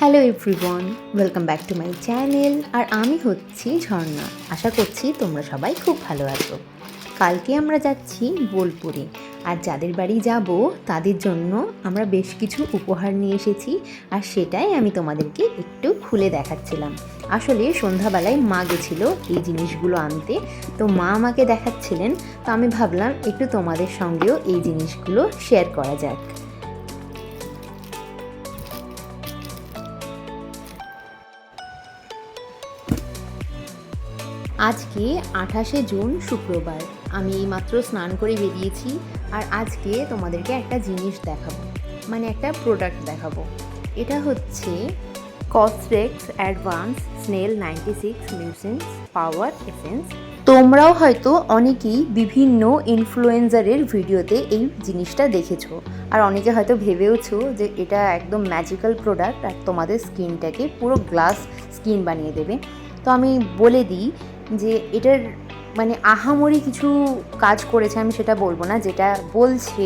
Hello everyone welcome back to my channel আর আমি হচ্ছি ঝর্ণা। আশা করছি তোমরা সবাই খুব ভালো আছো। কালকে আমরা যাচ্ছি বোলপুরে। আর যাদের বাড়ি যাব, তাদের জন্য আমরা বেশ কিছু উপহার নিয়ে এসেছি। আর সেটাই আমি তোমাদেরকে একটু খুলে দেখাচ্ছিলাম। আসলে সন্ধ্যাবেলায় মা গেছিল এই জিনিসগুলো আনতে। তো মা আমাকে দেখাচ্ছিলেন। তো আমি ভাবলাম একটু তোমাদের সঙ্গেও এই জিনিসগুলো শেয়ার করা যাক। আজকে আঠাশে জুন শুক্রবার। আমি এইমাত্র স্নান করে বেরিয়েছি আর আজকে তোমাদেরকে একটা জিনিস দেখাবো। মানে একটা প্রোডাক্ট দেখাবো। এটা হচ্ছে COSRX advance snail ninety six mucin power essence তোমরাও হয়তো অনেকেই বিভিন্ন ইনফ্লুয়েন্সারের ভিডিওতে এই জিনিসটা দেখেছ। আর অনেকে হয়তো ভেবেওছো যে এটা একদম ম্যাজিক্যাল প্রোডাক্ট আর তোমাদের স্কিনটাকে পুরো গ্লাস স্কিন বানিয়ে দেবে। তো আমি বলে দিই যে এটার মানে আহামরি কিছু কাজ করেছে, আমি সেটা বলব না। যেটা বলছে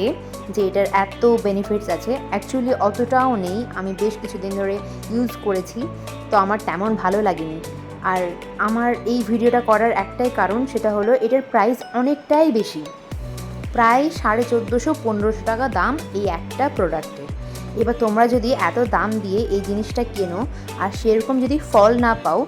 যে এটার এত বেনিফিটস আছে অ্যাকচুয়ালি অতটাও নেই। আমি বেশ কিছুদিন ধরে ইউজ করেছি, তো আমার তেমন ভালো লাগেনি। আর আমার এই ভিডিওটা করার একটাই কারণ, সেটা হলো এটার প্রাইস অনেকটাই বেশি। প্রায় সাড়ে চোদ্দোশো পনেরোশো টাকা দাম এই একটা প্রোডাক্টের এবার তোমরা যদি এত দাম দিয়ে এই জিনিসটা কেনো, আর সেরকম যদি ফল না পাও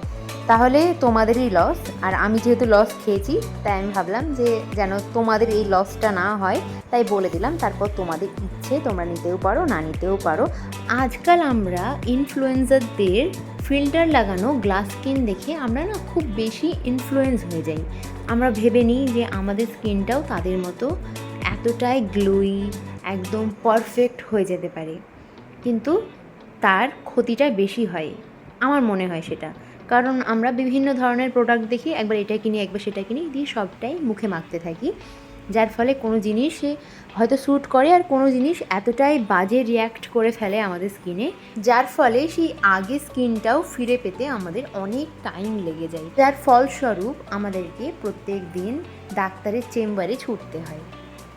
তাহলে তোমাদেরই লস আর আমি যেহেতু লস খেয়েছি, তাই আমি ভাবলাম যে যেন তোমাদের এই লসটা না হয়, তাই বলে দিলাম। তারপর তোমাদের ইচ্ছে, তোমরা নিতেও পারো, না নিতেও পারো। আজকাল আমরা ইনফ্লুয়েন্সারদের ফিল্টার লাগানো গ্লাস স্কিন দেখে আমরা না খুব বেশি ইনফ্লুয়েন্স হয়ে যাই। আমরা ভেবে নিই যে আমাদের স্কিনটাও তাদের মতো এতটাই গ্লোই একদম পারফেক্ট হয়ে যেতে পারে। কিন্তু তার ক্ষতিটা বেশি হয়। আমার মনে হয় সেটা। কারণ আমরা বিভিন্ন ধরনের প্রোডাক্ট দেখি, একবার এটা কিনি, একবার সেটা কিনি, দিয়ে সবটাই মুখে মাখতে থাকি। যার ফলে কোনো জিনিস হয়তো স্যুট করে আর কোনো জিনিস এতটাই বাজে রিয়্যাক্ট করে ফেলে আমাদের স্কিনে যার ফলে সেই আগে স্কিনটাও ফিরে পেতে আমাদের অনেক টাইম লেগে যায়। যার ফলস্বরূপ আমাদেরকে প্রত্যেক দিন ডাক্তারের চেম্বারে ছুটতে হয়।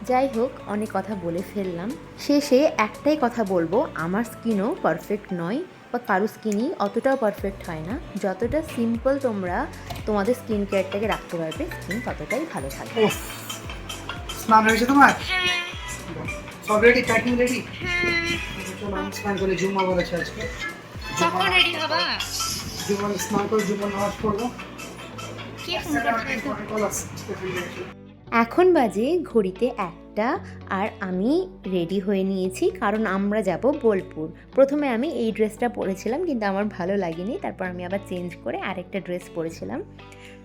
যাই হোক, অনেক কথা বলে ফেললাম। শেষে একটাই কথা বলব, আমার স্কিনও পারফেক্ট নয়। বা কারও স্কিনই অতটাও পারফেক্ট হয় না। যতটা সিম্পল তোমরা তোমাদের স্কিন কেয়ারটাকে রাখতে পারবে স্কিন ততটাই ভালো থাকবে। স্নান হয়েছে তোমার? সব রেডি প্যাকিং রেডি স্নান করে জুম্মা বলেছে আজকে। কখন রেডি হবা? জুম্মা স্নান করে জুম্মা নামাজ পড়ব। কে ফোন এখন বাজে ঘড়িতে একটা আর আমি রেডি হয়ে নিয়েছি, কারণ আমরা যাব বোলপুর। প্রথমে আমি এই ড্রেসটা পরেছিলাম, কিন্তু আমার ভালো লাগেনি। তারপর আমি আবার চেঞ্জ করে আরেকটা ড্রেস পরেছিলাম।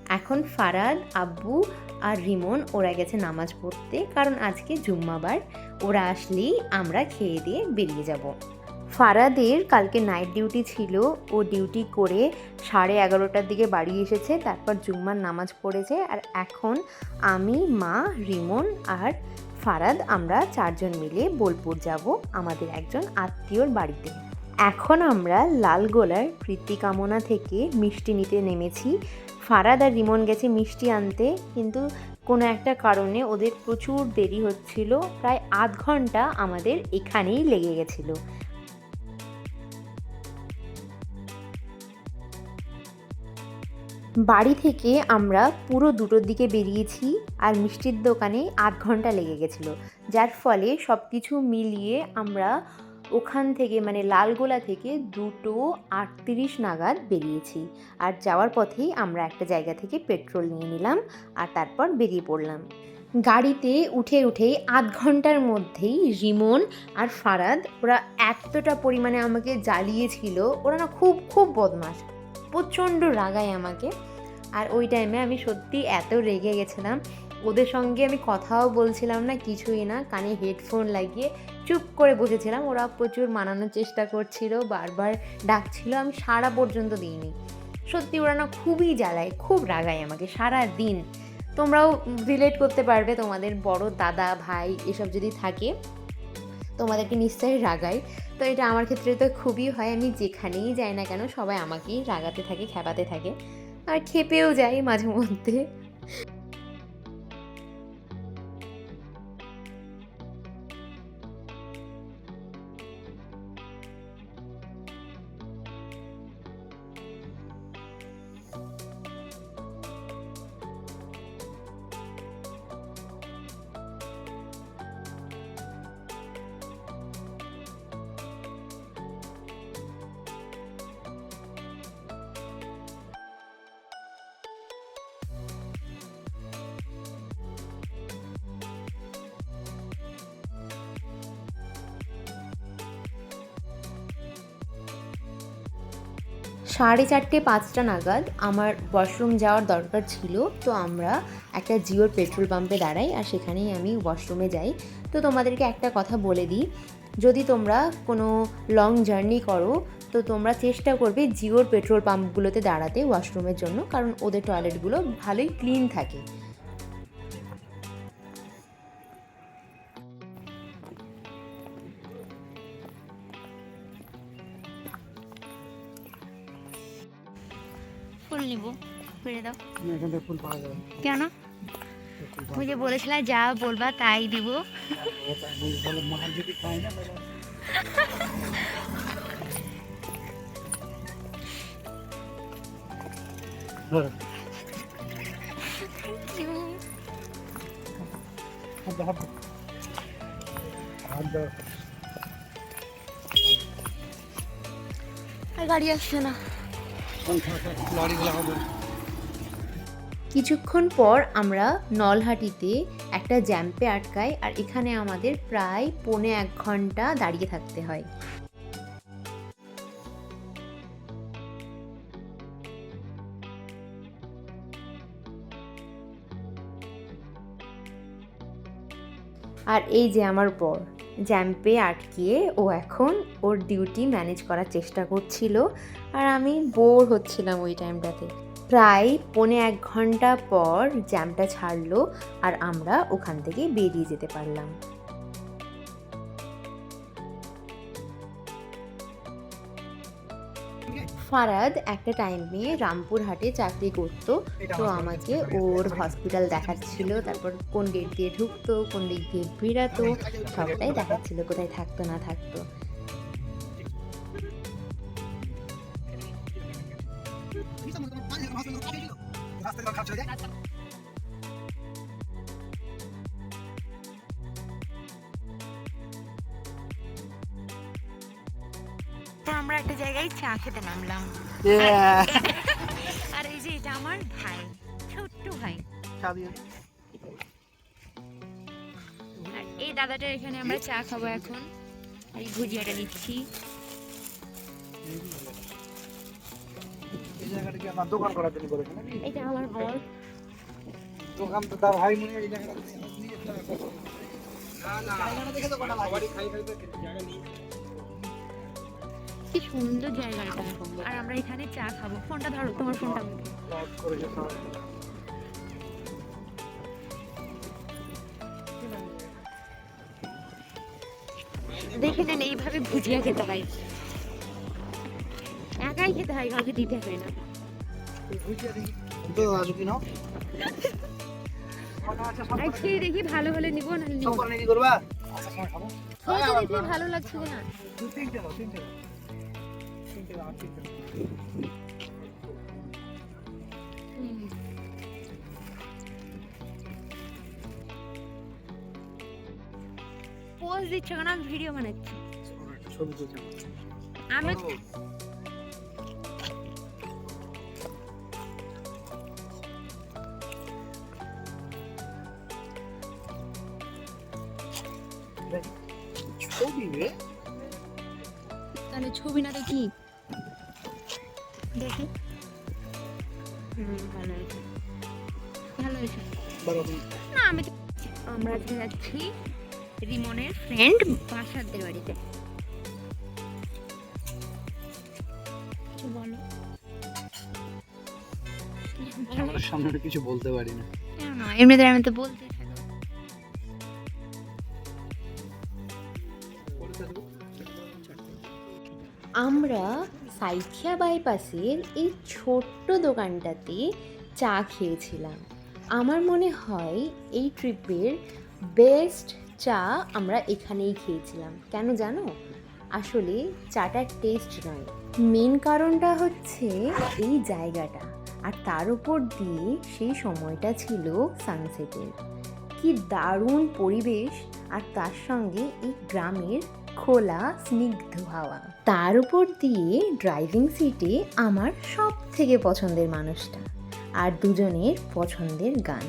এখন ফারাদ, আব্বু আর রিমন, ওরা গেছে নামাজ পড়তে, কারণ আজকে জুম্মাবার। ওরা আসলেই আমরা খেয়ে দিয়ে বেরিয়ে যাব। ফারাদের কালকে নাইট ডিউটি ছিল। ও ডিউটি করে সাড়ে এগারোটার দিকে বাড়ি এসেছে, তারপর জুম্মার নামাজ পড়েছে। আর এখন আমি, মা, রিমন আর ফারাদ আমরা চারজন মিলে বোলপুর যাব আমাদের একজন আত্মীয়র বাড়িতে। এখন আমরা লালগোলার কামনা থেকে মিষ্টি নিতে নেমেছি। ফারাদ আর রিমন গেছে মিষ্টি আনতে, কিন্তু কোনো একটা কারণে ওদের প্রচুর দেরি হচ্ছিল। প্রায় আধ ঘণ্টা আমাদের এখানেই লেগে গেছিল। বাড়ি থেকে আমরা পুরো দুটোর দিকে বেরিয়েছি আর মিষ্টির দোকানে আধ ঘণ্টা লেগে গেছিল। যার ফলে সব কিছু মিলিয়ে আমরা ওখান থেকে মানে লালগোলা থেকে দুটো আটত্রিশ নাগাদ বেরিয়েছি। আর যাওয়ার পথেই আমরা একটা জায়গা থেকে পেট্রোল নিয়ে নিলাম আর তারপর বেরিয়ে পড়লাম। গাড়িতে উঠে উঠেই আধ ঘণ্টার মধ্যেই রিমন আর ফারাদ, ওরা এতটা পরিমাণে আমাকে জ্বালিয়েছিল, ওরা না খুব খুব বদমাস প্রচণ্ড রাগায় আমাকে। আর ওই টাইমে আমি সত্যি এত রেগে গেছিলাম। ওদের সঙ্গে আমি কথাও বলছিলাম না, কিছুই না, কানে হেডফোন লাগিয়ে চুপ করে বসেছিলাম। ওরা প্রচুর মানানোর চেষ্টা করছিল, বারবার ডাকছিল, আমি সারা পর্যন্ত দিইনি। সত্যি ওরা না খুবই জ্বালায়, খুব রাগায় আমাকে সারা দিন। তোমরাও রিলেট করতে পারবে তোমাদের বড় দাদা, ভাই, এসব যদি থাকে। তোমাদেরকে নিশ্চয়ই রাগাই। তো এটা আমার ক্ষেত্রে তো খুবই হয়, আমি যেখানেই যাই না কেন সবাই আমাকেই রাগাতে থাকে, খেপাতে থাকে। আর খেপেও যাই মাঝে মধ্যে। সাড়ে চারটে পাঁচটা নাগাদ আমার ওয়াশরুম যাওয়ার দরকার ছিল, তো আমরা একটা জিওর পেট্রোল পাম্পে দাঁড়াই আর সেখানেই আমি ওয়াশরুমে যাই। তো তোমাদেরকে একটা কথা বলে দিই, যদি তোমরা কোনো লং জার্নি করো, তো তোমরা চেষ্টা করবে জিওর পেট্রোল পাম্পগুলোতে দাঁড়াতে ওয়াশরুমের জন্য, কারণ ওদের টয়লেটগুলো ভালোই ক্লিন থাকে। এখান থেকে ফুল পাওয়া যাবে। কেন? তুমি যে বলেছিলে যা বলবা তাই দিব। গাড়ি আসছে না। লরিগুলো হবে। কিছুক্ষণ পর আমরা নলহাটিতে একটা জ্যাম্পে আটকাই আর এখানে আমাদের প্রায় পৌনে এক ঘণ্টা দাঁড়িয়ে থাকতে হয়। আর এই যে আমার বর, জ্যাম্পে আটকিয়ে ও এখন ওর ডিউটি ম্যানেজ করার চেষ্টা করছিল আর আমি বোর হচ্ছিলাম ওই টাইমটাতে প্রায় পৌনে এক ঘণ্টা পর জ্যামটা ছাড়লো আর আমরা ওখান থেকে বেরিয়ে যেতে পারলাম। ফারাদ একটা টাইম নিয়ে রামপুরহাটে চাকরি করত তো আমাকে ওর হসপিটাল দেখাচ্ছিল তারপর কোন গেট দিয়ে ঢুকতো কোন দিক দিয়ে বেরাতো সবটাই দেখাচ্ছিল কোথায় থাকতো না থাকতো। তো আমরা একটা জায়গায় চা খেতে নামলাম। আর এই যে এটা আমার ভাই ছোট্ট ভাই। আর এই দাদাটা এখানে আমরা চা খাব এখন। আর এই ভুজিয়াটা নিচ্ছি এই জায়গাটা কি আমার দোকান করার জন্য করেছে নাকি? এটা আমার বর। দোকান তো তার ভাই মনে এই জায়গাটা নিয়ে যেতে হবে। জায়গাটা দেখে তো কটা লাগে। কি সুন্দর জায়গাটা আর আমরা এখানে চা খাব। ফোনটা ধরো তোমার ফোনটা। দেখে নেন এইভাবে ভুজিয়া খেতে হয়। একাই খেতে হয় কাউকে দিতে হয় না তো আজও কি নাও? কটা আছে সব আর কটা? খেয়ে দেখি ভালো হলে নিবো না সব নিবো কটা করবা? আচ্ছা, সময় খাব। খেয়ে তো দেখি ভালো লাগছে না তিনটে দাও, তিনটে দাও। তিনটে দাও, তিনটে পোজ দিচ্ছ কেন আমি ভিডিও বানাচ্ছি ছবি তুলছে। আমি ভালো হয়েছে। না আমি আমরা আজকে যাচ্ছি রিমনের ফ্রেন্ড। বাসাদের বাড়িতে বলো সামনে কিছু বলতে পারি না এমনিতে আমি তো বলতেই আমরা সাইখিয়া বাইপাসের এই ছোট্ট দোকানটাতে চা খেয়েছিলাম। আমার মনে হয় এই ট্রিপের বেস্ট চা আমরা এখানেই খেয়েছিলাম। কেন জানো? আসলে চাটার টেস্ট নয়। মেন কারণটা হচ্ছে এই জায়গাটা। আর তার উপর দিয়ে সেই সময়টা ছিল সানসেটের। কি দারুণ পরিবেশ আর তার সঙ্গে এই গ্রামের খোলা, স্নিগ্ধ হাওয়া। তার উপর দিয়ে ড্রাইভিং সিটে আমার সব থেকে পছন্দের মানুষটা আর দুজনের পছন্দের গান।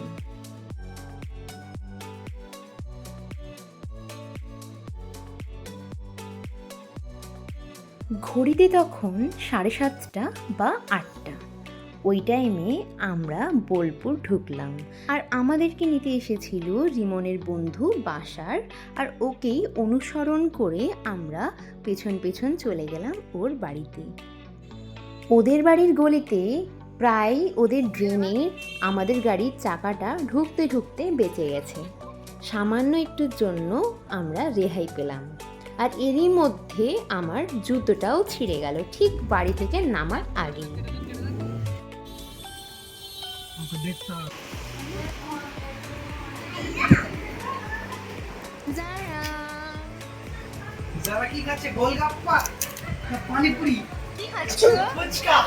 ঘড়িতে তখন সাড়ে সাতটা বা আটটা। ওই টাইমে আমরা বোলপুর ঢুকলাম। আর আমাদেরকে নিতে এসেছিল রিমনের বন্ধু বাসার, আর ওকেই অনুসরণ করে আমরা পেছন পেছন চলে গেলাম ওর বাড়িতে। ওদের বাড়ির গলিতে প্রায় ওদের ড্রেনে আমাদের গাড়ির চাকাটা ঢুকতে ঢুকতে বেঁচে গেছে। সামান্য একটুর জন্য আমরা রেহাই পেলাম। আর এরই মধ্যে আমার জুতোটাও ছিঁড়ে গেল, ঠিক বাড়ি থেকে নামার আগেই। যারা। যারা কি খাচ্ছে? গোলগাপ্পা পানিপুরি? কি খাচ্ছ? ফুচকা।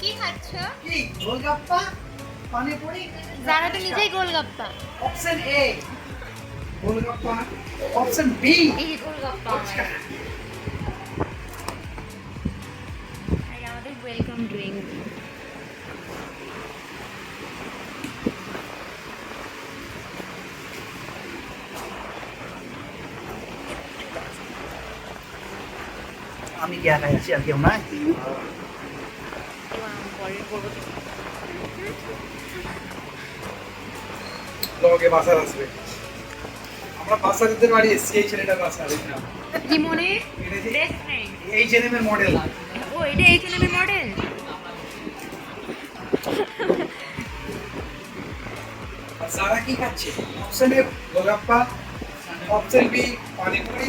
কি খাচ্ছ? কি গোলগাপ্পা? পানিপুরি? যারা তো নিজেই golgappa. Option A. Golgappa. Option B. এই গোলগাপ্পা ফুচকা। আমাদের ওয়েলকাম ড্রিঙ্ক আমি কি একাই আছি আর কেউ নাই পরের বাসার আসবে। আমরা বাসারদের বাড়ি এসেছি এই এই জেনেমের মডেল ও এটা এই ছেলেমের মডেল যারা কি খাচ্ছে option A golgappa option B panipuri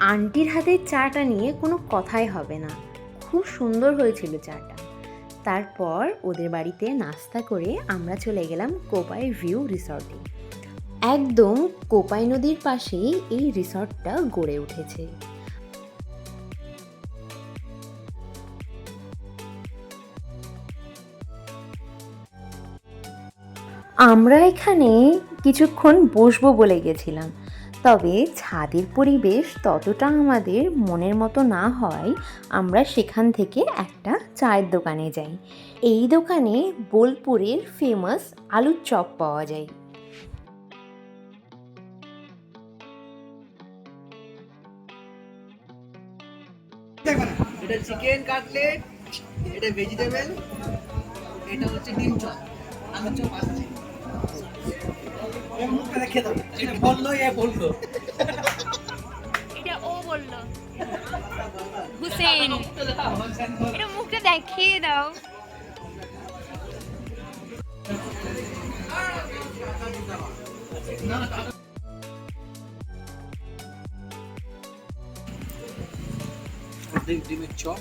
আন্টির হাতের চাটা নিয়ে কোনো কথাই হবে না। খুব সুন্দর হয়েছিল চাটা। তারপর ওদের বাড়িতে নাস্তা করে আমরা চলে গেলাম কোপাই ভিউ রিসর্টে। একদম কোপাই নদীর পাশেই এই রিসর্টটা গড়ে উঠেছে। আমরা এখানে কিছুক্ষণ বসবো বলে গেছিলাম। তবে ছাদের পরিবেশ ততটা আমাদের মনের মতো না হয়, আমরা সেখান থেকে একটা চায়ের দোকানে যাই। এই দোকানে বোলপুরের ফেমাস আলুর চপ পাওয়া যায়। এটা চিকেন কাটলেট এটা ভেজিটেবল এটা হচ্ছে ডিম চপ। চপ আছে। ওর মুখটা দেখে দাও। এটা বলল এ বলল। এটা ও বলল। হুসেন। এটা মুখটা দেখিয়ে দাও। অর্ধেক ডিমের চপ।